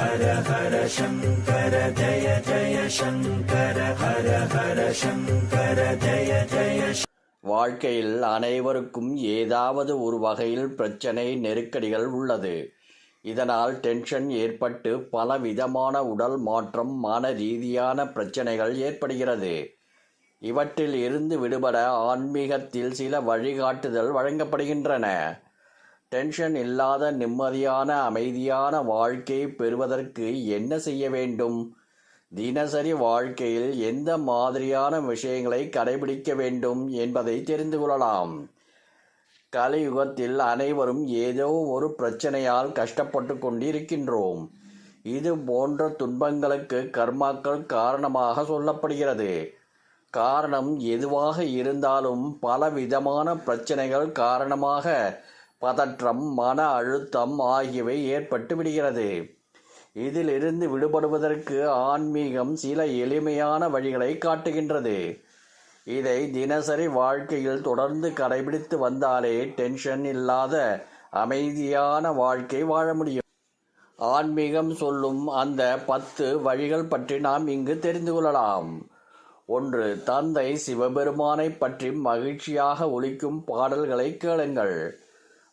ஹர ஹர சங்கர ஜய ஜய சங்கர ஹர ஹர சங்கர ஜய ஜய வாழ்க்கையில் அனைவருக்கும் ஏதாவது ஒரு வகையில் பிரச்சனை நெருக்கடிகள் உள்ளது. இதனால் டென்ஷன் ஏற்பட்டு பல விதமான உடல் மாற்றம் மன ரீதியான பிரச்சனைகள் ஏற்படுகிறது. இவற்றில் இருந்து விடுபட ஆன்மீகத்தில் சில வழிகாட்டுதல் வழங்கப்படுகின்றன. டென்ஷன் இல்லாத நிம்மதியான அமைதியான வாழ்க்கை பெறுவதற்கு என்ன செய்ய வேண்டும்? தினசரி வாழ்க்கையில் எந்த மாதிரியான விஷயங்களை கடைபிடிக்க வேண்டும் என்பதை தெரிந்து கொள்ளலாம். கலியுகத்தில் அனைவரும் ஏதோ ஒரு பிரச்சனையால் கஷ்டப்பட்டு கொண்டிருக்கின்றோம். இது போன்ற துன்பங்களுக்கு கர்மாக்கள் காரணமாக சொல்லப்படுகிறது. காரணம் எதுவாக இருந்தாலும் பல விதமான பிரச்சனைகள் காரணமாக பதற்றம் மன அழுத்தம் ஆகியவை ஏற்பட்டு விடுகிறது. இதிலிருந்து விடுபடுவதற்கு ஆன்மீகம் சில எளிமையான வழிகளை காட்டுகின்றது. இதை தினசரி வாழ்க்கையில் தொடர்ந்து கடைபிடித்து வந்தாலே டென்ஷன் இல்லாத அமைதியான வாழ்க்கை வாழ முடியும். ஆன்மீகம் சொல்லும் அந்த பத்து வழிகள் பற்றி நாம் இங்கு தெரிந்து கொள்ளலாம். ஒன்று தந்தை சிவபெருமானை பற்றி மகிழ்ச்சியாக ஒலிக்கும் பாடல்களை கேளுங்கள்.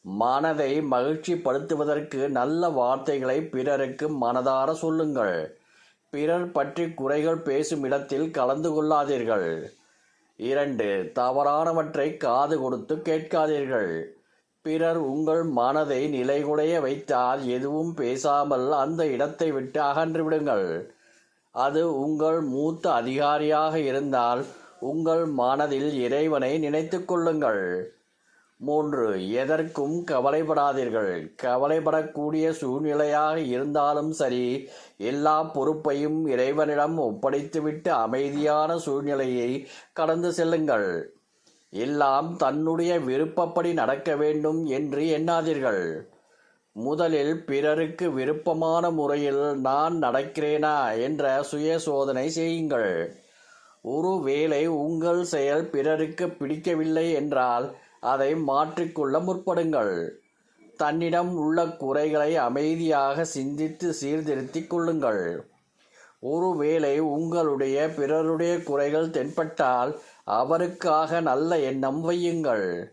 மனதை மகிழ்ச்சிப்படுத்துவதற்கு நல்ல வார்த்தைகளை பிறருக்கு மனதார சொல்லுங்கள். பிறர் பற்றி குறைகள் பேசும் இடத்தில் கலந்து கொள்ளாதீர்கள். இரண்டு தவறானவற்றை காது கொடுத்து கேட்காதீர்கள். பிறர் உங்கள் மனதை நிலைகுலைய வைத்தால் எதுவும் பேசாமல் அந்த இடத்தை விட்டு அகன்று விடுங்கள். அது உங்கள் மூத்த அதிகாரியாக இருந்தால் உங்கள் மனதில் இறைவனை நினைத்து கொள்ளுங்கள். மூன்று எதற்கும் கவலைப்படாதீர்கள். கவலைப்படக்கூடிய சூழ்நிலையாக இருந்தாலும் சரி எல்லா பொறுப்பையும் இறைவனிடம் ஒப்படைத்துவிட்டு அமைதியான சூழ்நிலையை கடந்து செல்லுங்கள். எல்லாம் தன்னுடைய விருப்பப்படி நடக்க வேண்டும் என்று எண்ணாதீர்கள். முதலில் பிறருக்கு விருப்பமான முறையில் நான் நடக்கிறேனா என்ற சுய சோதனை செய்யுங்கள். ஒருவேளை உங்கள் செயல் பிறருக்கு பிடிக்கவில்லை என்றால் அதை மாற்றிக்கொள்ள முற்படுங்கள். தன்னிடம் உள்ள குறைகளை அமைதியாக சிந்தித்து சீர்திருத்திக் கொள்ளுங்கள். ஒருவேளை உங்களுடைய பிறருடைய குறைகள் தென்பட்டால் அவருக்காக நல்ல எண்ணம் வையுங்கள்.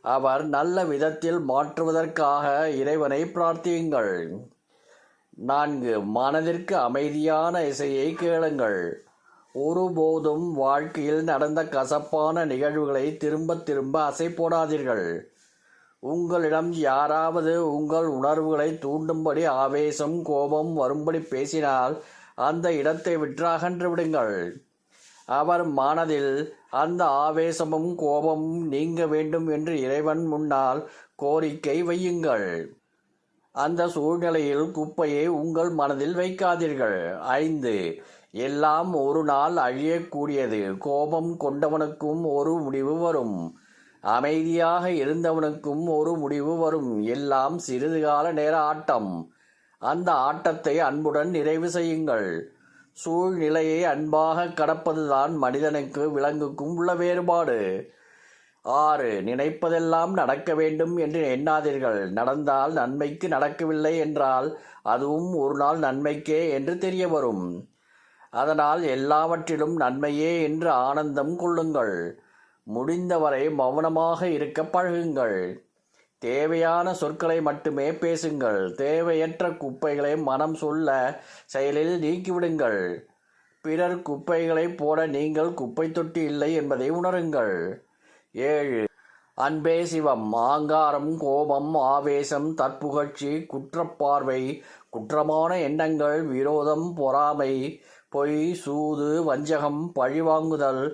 அவர் நல்ல விதத்தில் மாற்றுவதற்காக இறைவனை பிரார்த்தியுங்கள். நான்கு மனதிற்கு அமைதியான இசையை கேளுங்கள். ஒருபோதும் வாழ்க்கையில் நடந்த கசப்பான நிகழ்வுகளை திரும்ப திரும்ப அசை போடாதீர்கள். உங்களிடம் யாராவது உங்கள் உணர்வுகளை தூண்டும்படி ஆவேசம் கோபம் வரும்படி பேசினால் அந்த இடத்தை விட்டு அகன்று விடுங்கள். அவர் மனதில் அந்த ஆவேசமும் கோபமும் நீங்க வேண்டும் என்று இறைவன் முன்னால் கோரிக்கை வையுங்கள். அந்த சூழ்நிலையில் குப்பையை உங்கள் மனதில் வைக்காதீர்கள். ஐந்து. எல்லாம் ஒரு நாள் அழியக்கூடியது. கோபம் கொண்டவனுக்கும் ஒரு முடிவு வரும். அமைதியாக இருந்தவனுக்கும் ஒரு முடிவு வரும். எல்லாம் சிறிது கால நேர ஆட்டம். அந்த ஆட்டத்தை அன்புடன் நிறைவு செய்யுங்கள். சூழ்நிலையை அன்பாக கடப்பதுதான் மனிதனுக்கு விலங்குக்கும் உள்ள வேறுபாடு. ஆறு நினைப்பதெல்லாம் நடக்க வேண்டும் என்று எண்ணாதீர்கள். நடந்தால் நன்மைக்கு நடக்கவில்லை என்றால் அதுவும் ஒரு நாள் நன்மைக்கே என்று தெரிய வரும் அதனால் எல்லாவற்றிலும் நன்மையே என்று ஆனந்தம் கொள்ளுங்கள். முடிந்தவரை மௌனமாக இருக்க பழகுங்கள். தேவையான சொற்களை மட்டுமே பேசுங்கள். தேவையற்ற குப்பைகளை மனம் சொல்ல செயலில் நீக்கிவிடுங்கள். பிறர் குப்பைகளை போட நீங்கள் குப்பை தொட்டி இல்லை என்பதை உணருங்கள். ஏழு. அன்பே சிவம் ஆங்காரம் கோபம் ஆவேசம் தற்புகழ்ச்சி குற்றப்பார்வை குற்றமான எண்ணங்கள் விரோதம் பொறாமை பொய் சூது வஞ்சகம் பழிவாங்குதல்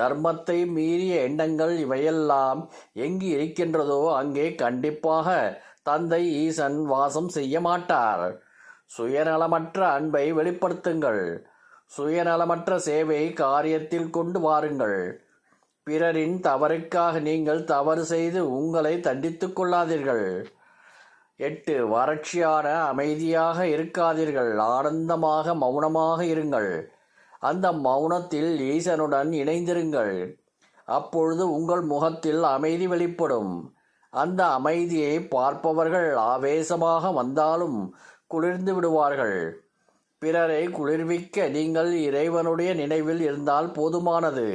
தர்மத்தை மீறிய எண்ணங்கள் இவையெல்லாம் எங்கு இருக்கின்றதோ அங்கே கண்டிப்பாக தந்தை ஈசன் வாசம் செய்ய மாட்டார். சுயநலமற்ற அன்பை வெளிப்படுத்துங்கள். சுயநலமற்ற சேவை காரியத்தில் கொண்டு வாருங்கள். பிறரின் தவறுக்காக நீங்கள் தவறு செய்து உங்களை தண்டித்துக் கொள்ளாதீர்கள். எட்டு வறட்சியான அமைதியாக இருக்காதீர்கள். ஆனந்தமாக மௌனமாக இருங்கள். அந்த மௌனத்தில் ஈசனுடன் இணைந்திருங்கள். அப்பொழுது உங்கள் முகத்தில் அமைதி வெளிப்படும். அந்த அமைதியை பார்ப்பவர்கள் ஆவேசமாக வந்தாலும் குளிர்ந்து விடுவார்கள். பிறரை குளிர்விக்க நீங்கள் இறைவனுடைய நினைவில் இருந்தால் போதுமானது.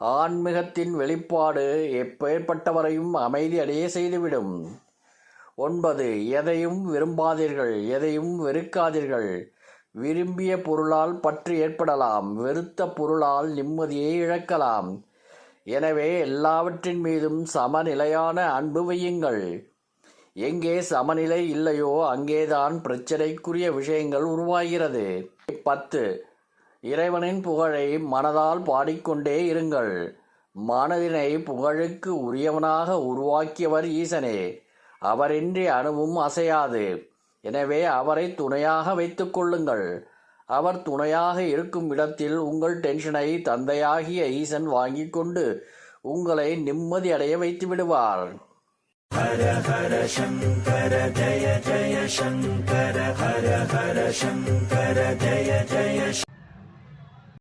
ஆன்மீகத்தின் வெளிப்பாடு எப்பேற்பட்டவரையும் அமைதி அடைய செய்துவிடும். ஒன்பது எதையும் விரும்பாதீர்கள் எதையும் வெறுக்காதீர்கள். விரும்பிய பொருளால் பற்று ஏற்படலாம் வெறுத்த பொருளால் நிம்மதியை இழக்கலாம். எனவே எல்லாவற்றின் மீதும் சமநிலையான அன்பு வையுங்கள். எங்கே சமநிலை இல்லையோ அங்கேதான் பிரச்சனைக்குரிய விஷயங்கள் உருவாகிறது. பத்து இறைவனின் புகழை மனதால் பாடிக்கொண்டே இருங்கள். மனதினை புகழுக்கு உரியவனாக உருவாக்கியவர் ஈசனே. அவரின்றி அணுவும் அசையாது. எனவே அவரை துணையாக வைத்துக் கொள்ளுங்கள். அவர் துணையாக இருக்கும் இடத்தில் உங்கள் டென்ஷனை தந்தையாகிய ஈசன் வாங்கி கொண்டு உங்களை நிம்மதியடைய வைத்து விடுவார். ஹர ஹர சங்கர ஜய ஜய சங்கர ஹர ஹர சங்கர ஜய ஜய